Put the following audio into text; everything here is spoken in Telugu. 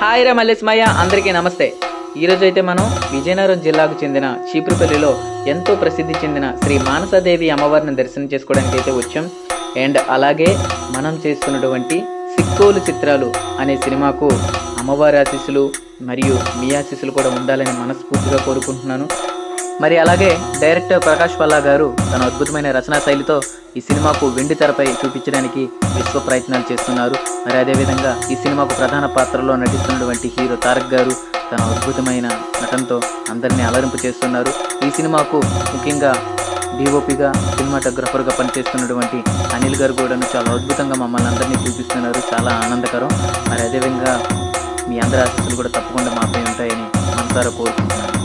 హాయ్ రా మల్లేశమయ్య అందరికీ నమస్తే. ఈరోజు అయితే మనం విజయనగరం జిల్లాకు చెందిన చీపురుపల్లిలో ఎంతో ప్రసిద్ధి చెందిన శ్రీ మానసాదేవి అమ్మవారిని దర్శనం చేసుకోవడానికి అయితే వచ్చాం. అండ్ అలాగే మనం చేస్తున్నటువంటి సిక్కోలు చిత్రాలు అనే సినిమాకు అమ్మవారి ఆశీస్సులు మరియు మీ ఆశీస్సులు కూడా ఉండాలని మనస్ఫూర్తిగా కోరుకుంటున్నాను. మరి అలాగే డైరెక్టర్ ప్రకాష్ పల్లా గారు తన అద్భుతమైన రచనా శైలితో ఈ సినిమాకు వెండి తెరపై చూపించడానికి విశ్వ ప్రయత్నాలు చేస్తున్నారు. మరి అదేవిధంగా ఈ సినిమాకు ప్రధాన పాత్రలో నటిస్తున్నటువంటి హీరో తారక్ గారు తన అద్భుతమైన నటనతో అందరినీ అలరింపు చేస్తున్నారు. ఈ సినిమాకు ముఖ్యంగా డిఓపిగా సినిమాటోగ్రఫర్గా పనిచేస్తున్నటువంటి అనిల్ గారు కూడా చాలా అద్భుతంగా మమ్మల్ని అందరినీ చూపిస్తున్నారు. చాలా ఆనందకరం. మరి అదేవిధంగా మీ అందరి ఆశీస్సులు కూడా తప్పకుండా మాపై ఉంటాయని మనసారా కోరుకుంటున్నాను.